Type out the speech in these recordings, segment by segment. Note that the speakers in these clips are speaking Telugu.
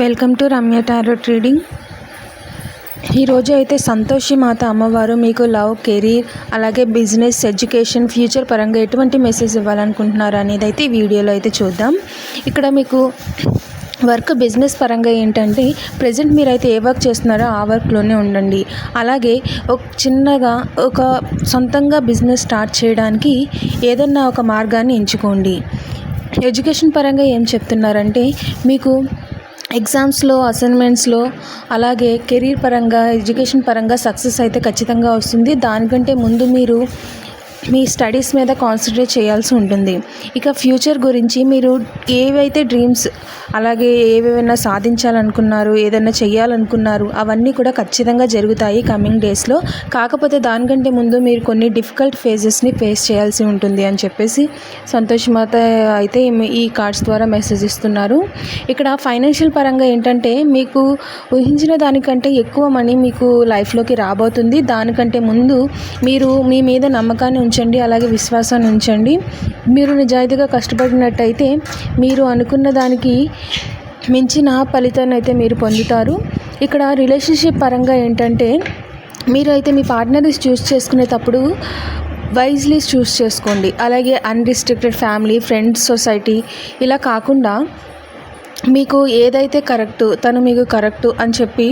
Welcome to Ramya tarot reading ఈరోజు అయితే సంతోషి మాత అమ్మవారు మీకు లవ్ కెరీర్ అలాగే బిజినెస్ ఎడ్యుకేషన్ ఫ్యూచర్ పరంగా ఎటువంటి మెసేజ్ ఇవ్వాలనుకుంటున్నారు అనేది అయితే ఈ వీడియోలో అయితే చూద్దాం. ఇక్కడ మీకు వర్క్ బిజినెస్ పరంగా ఏంటంటే ప్రజెంట్ మీరైతే ఏ వర్క్ చేస్తున్నారో ఆ వర్క్లోనే ఉండండి. అలాగే ఒక చిన్నగా ఒక సొంతంగా బిజినెస్ స్టార్ట్ చేయడానికి ఏదన్నా ఒక మార్గాన్ని ఎంచుకోండి. ఎడ్యుకేషన్ పరంగా ఏం చెప్తున్నారంటే మీకు ఎగ్జామ్స్లో అసైన్మెంట్స్లో అలాగే కెరీర్ పరంగా ఎడ్యుకేషన్ పరంగా సక్సెస్ అయితే ఖచ్చితంగా వస్తుంది. దానికంటే ముందు మీరు మీ స్టడీస్ మీద కాన్సన్ట్రేట్ చేయాల్సి ఉంటుంది. ఇక ఫ్యూచర్ గురించి మీరు ఏవైతే డ్రీమ్స్ అలాగే ఏవేవైనా సాధించాలనుకున్నారు ఏదైనా చేయాలనుకున్నారు అవన్నీ కూడా ఖచ్చితంగా జరుగుతాయి కమింగ్ డేస్లో. కాకపోతే దానికంటే ముందు మీరు కొన్ని డిఫికల్ట్ ఫేజెస్ని ఫేస్ చేయాల్సి ఉంటుంది అని చెప్పేసి సంతోష్ మాత అయితే మీ- ఈ కార్డ్స్ ద్వారా మెసేజ్ ఇస్తున్నారు. ఇక్కడ ఫైనాన్షియల్ పరంగా ఏంటంటే మీకు ఊహించిన దానికంటే ఎక్కువ మనీ మీకు లైఫ్లోకి రాబోతుంది. దానికంటే ముందు మీరు మీ మీద నమ్మకాన్ని ఉంచు ఉంచండి అలాగే విశ్వాసాన్ని ఉంచండి. మీరు నిజాయితీగా కష్టపడినట్టయితే మీరు అనుకున్న దానికి మించిన ఫలితాన్ని అయితే మీరు పొందుతారు. ఇక్కడ రిలేషన్షిప్ పరంగా ఏంటంటే మీరు అయితే మీ పార్ట్నర్ని చూస్ చేసుకునేటప్పుడు వైజ్లీ చూస్ చేసుకోండి. అలాగే అన్రిస్ట్రిక్టెడ్ ఫ్యామిలీ ఫ్రెండ్స్ సొసైటీ ఇలా కాకుండా మీకు ఏదైతే కరెక్ట్ తను మీకు కరెక్ట్ అని చెప్పి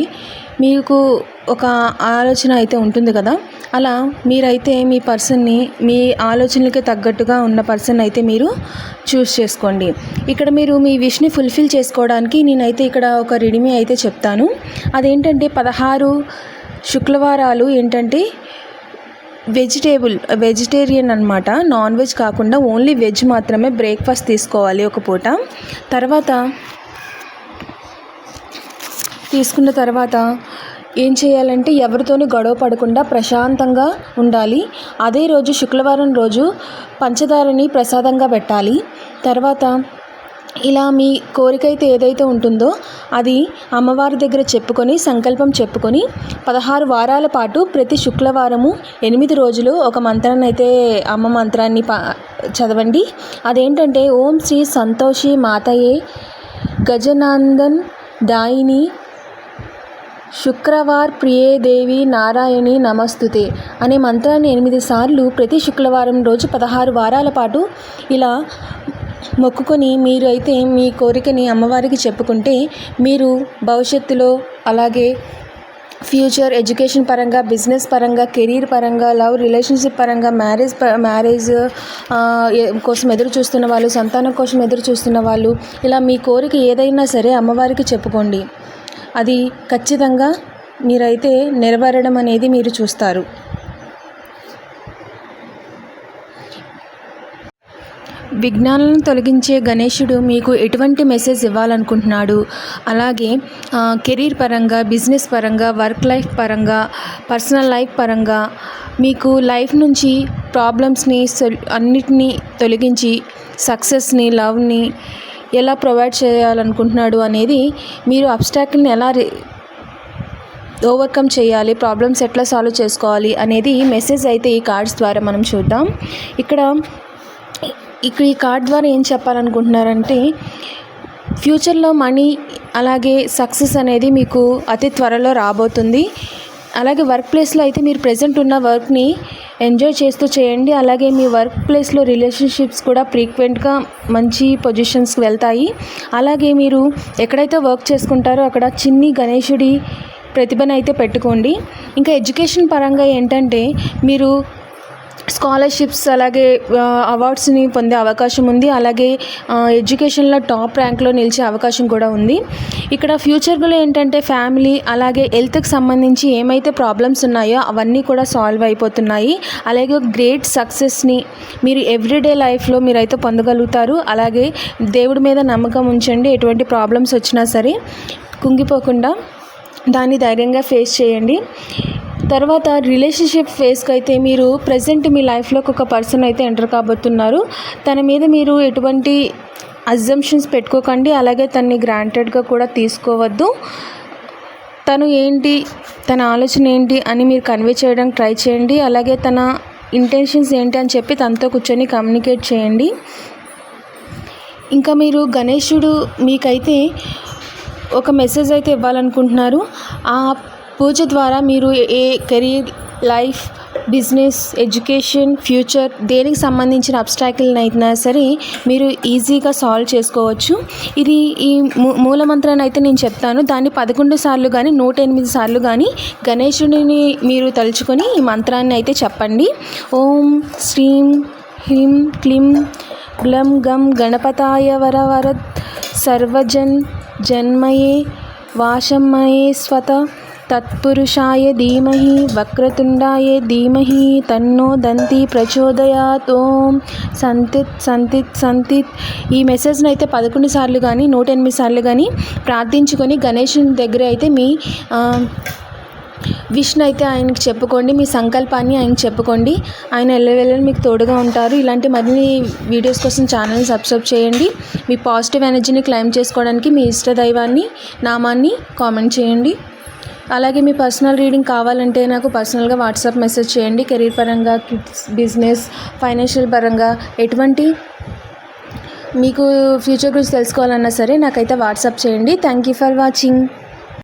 మీకు ఒక ఆలోచన అయితే ఉంటుంది కదా? అలా మీరైతే మీ పర్సన్ని మీ ఆలోచనలకి తగ్గట్టుగా ఉన్న పర్సన్ అయితే మీరు చూస్ చేసుకోండి. ఇక్కడ మీరు మీ విష్ని ఫుల్ఫిల్ చేసుకోవడానికి నేనైతే ఇక్కడ ఒక రిడిమి అయితే చెప్తాను. అదేంటంటే పదహారు శుక్రవారాలు ఏంటంటే వెజిటేబుల్ వెజిటేరియన్ అనమాట నాన్ వెజ్ కాకుండా ఓన్లీ వెజ్ మాత్రమే బ్రేక్ఫాస్ట్ తీసుకోవాలి ఒక పూట. తర్వాత తీసుకున్న తర్వాత ఏం చేయాలంటే ఎవరితోనూ గొడవ పడకుండా ప్రశాంతంగా ఉండాలి. అదే రోజు శుక్రవారం రోజు పంచదారని ప్రసాదంగా పెట్టాలి. తర్వాత ఇలా మీ కోరిక అయితే ఏదైతే ఉంటుందో అది అమ్మవారి దగ్గర చెప్పుకొని సంకల్పం చెప్పుకొని పదహారు వారాల పాటు ప్రతి శుక్రవారము ఎనిమిది రోజులు ఒక మంత్రాన్ని అయితే అమ్మ మంత్రాన్ని పా చదవండి. అదేంటంటే ఓం శ్రీ సంతోషి మాతయే గజనందన్ దాయిని శుక్రవార్ ప్రియే దేవి నారాయణి నమస్తుతే అనే మంత్రాన్ని ఎనిమిది సార్లు ప్రతి శుక్రవారం రోజు పదహారు వారాల పాటు ఇలా మొక్కుకొని మీరు అయితే మీ కోరికని అమ్మవారికి చెప్పుకుంటే మీరు భవిష్యత్తులో అలాగే ఫ్యూచర్ ఎడ్యుకేషన్ పరంగా బిజినెస్ పరంగా కెరీర్ పరంగా లవ్ రిలేషన్షిప్ పరంగా మ్యారేజ్ ప మ్యారేజ్ కోసం ఎదురు చూస్తున్న వాళ్ళు సంతానం కోసం ఎదురు చూస్తున్న వాళ్ళు ఇలా మీ కోరిక ఏదైనా సరే అమ్మవారికి చెప్పుకోండి. అది ఖచ్చితంగా మీరైతే నెరవేరడం అనేది మీరు చూస్తారు. విజ్ఞానాలను తొలగించే గణేశుడు మీకు ఎటువంటి మెసేజ్ ఇవ్వాలనుకుంటున్నాడు? అలాగే కెరీర్ పరంగా బిజినెస్ పరంగా వర్క్ లైఫ్ పరంగా పర్సనల్ లైఫ్ పరంగా మీకు లైఫ్ నుంచి ప్రాబ్లమ్స్ని సొల్ అన్నిటినీ తొలగించి సక్సెస్ని లవ్ని ఎలా ప్రొవైడ్ చేయాలనుకుంటున్నాడు అనేది మీరు అబ్స్టాక్ని ఎలా రి- ఓవర్కమ్ చేయాలి ప్రాబ్లమ్స్ ఎట్లా సాల్వ్ చేసుకోవాలి అనేది మెసేజ్ అయితే ఈ కార్డ్స్ ద్వారా మనం చూద్దాం. ఇక్కడ ఇక్కడ ఈ కార్డ్ ద్వారా ఏం చెప్పాలనుకుంటున్నారంటే ఫ్యూచర్లో మనీ అలాగే సక్సెస్ అనేది మీకు అతి త్వరలో రాబోతుంది. అలాగే వర్క్ ప్లేస్లో అయితే మీరు ప్రజెంట్ ఉన్న వర్క్ని ఎంజాయ్ చేస్తూ చేయండి. అలాగే మీ వర్క్ ప్లేస్లో రిలేషన్షిప్స్ కూడా ఫ్రీక్వెంట్గా మంచి పొజిషన్స్కి వెళ్తాయి. అలాగే మీరు ఎక్కడైతే వర్క్ చేసుకుంటారో అక్కడ చిన్ని గణేశుడి ప్రతిభను అయితే పెట్టుకోండి. ఇంకా ఎడ్యుకేషన్ పరంగా ఏంటంటే మీరు స్కాలర్షిప్స్ అలాగే అవార్డ్స్ని పొందే అవకాశం ఉంది. అలాగే ఎడ్యుకేషన్లో టాప్ ర్యాంక్లో నిలిచే అవకాశం కూడా ఉంది. ఇక్కడ ఫ్యూచర్లో ఏంటంటే ఫ్యామిలీ అలాగే హెల్త్కి సంబంధించి ఏమైతే ప్రాబ్లమ్స్ ఉన్నాయో అవన్నీ కూడా సాల్వ్ అయిపోతున్నాయి. అలాగే గ్రేట్ సక్సెస్ని మీరు ఎవ్రీడే లైఫ్లో మీరైతే పొందగలుగుతారు. అలాగే దేవుడి మీద నమ్మకం ఉంచండి. ఎటువంటి ప్రాబ్లమ్స్ వచ్చినా సరే కుంగిపోకుండా దాన్ని ధైర్యంగా ఫేస్ చేయండి. తర్వాత రిలేషన్షిప్ ఫేస్కి అయితే మీరు ప్రజెంట్ మీ లైఫ్లోకి ఒక పర్సన్ అయితే ఎంటర్ కాబోతున్నారు. తన మీద మీరు ఎటువంటి అజంప్షన్స్ పెట్టుకోకండి. అలాగే తన్ని గ్రాంటెడ్గా కూడా తీసుకోవద్దు. తను ఏంటి తన ఆలోచన ఏంటి అని మీరు కన్వే చేయడానికి ట్రై చేయండి. అలాగే తన ఇంటెన్షన్స్ ఏంటి అని చెప్పి తనతో కూర్చొని కమ్యూనికేట్ చేయండి. ఇంకా మీరు గణేశుడు మీకైతే ఒక మెసేజ్ అయితే ఇవ్వాలనుకుంటున్నారు. ఆ పూజ ద్వారా మీరు ఏ career life business education future దేనికి సంబంధించిన అబ్స్టాకిల్ని అయినా సరే మీరు ఈజీగా సాల్వ్ చేసుకోవచ్చు. ఇది ఈ మూ మూలమంత్రాన్ని అయితే నేను చెప్తాను. దాన్ని పదకొండు సార్లు కానీ నూట ఎనిమిది సార్లు కానీ గణేశుడిని మీరు తలుచుకొని ఈ మంత్రాన్ని అయితే చెప్పండి. ఓం శ్రీం హ్రీం క్లీం గ్లం గం గణపతాయ వర వరద్ సర్వజన్ జన్మయే వాషమయే స్వత తత్పురుషాయ ధీమహి వక్రతుండాయ ధీమహి తన్నో దంతి ప్రచోదయాత్. ఓం సంతిత్ సంతిత్ సంతిత్ ఈ మెసేజ్ని అయితే పదకొండు సార్లు కానీ నూట ఎనిమిది సార్లు కానీ ప్రార్థించుకొని గణేషుని దగ్గర అయితే మీ విష్ణు అయితే ఆయనకి చెప్పుకోండి మీ సంకల్పాన్ని ఆయనకి చెప్పుకోండి. ఆయన ఎల్లవెల్లని మీకు తోడుగా ఉంటారు. ఇలాంటి మరిన్ని వీడియోస్ కోసం ఛానల్ని సబ్స్క్రైబ్ చేయండి. మీ పాజిటివ్ ఎనర్జీని క్లైమ్ చేసుకోవడానికి మీ ఇష్ట దైవాన్ని నామాన్ని కామెంట్ చేయండి. అలాగే మీ పర్సనల్ రీడింగ్ కావాలంటే నాకు పర్సనల్గా వాట్సాప్ మెసేజ్ చేయండి. కెరీర్ పరంగా కిడ్స్ బిజినెస్ ఫైనాన్షియల్ పరంగా ఎటువంటి మీకు ఫ్యూచర్ గురించి తెలుసుకోవాలన్నా సరే నాకైతే వాట్సాప్ చేయండి. Thank you for watching.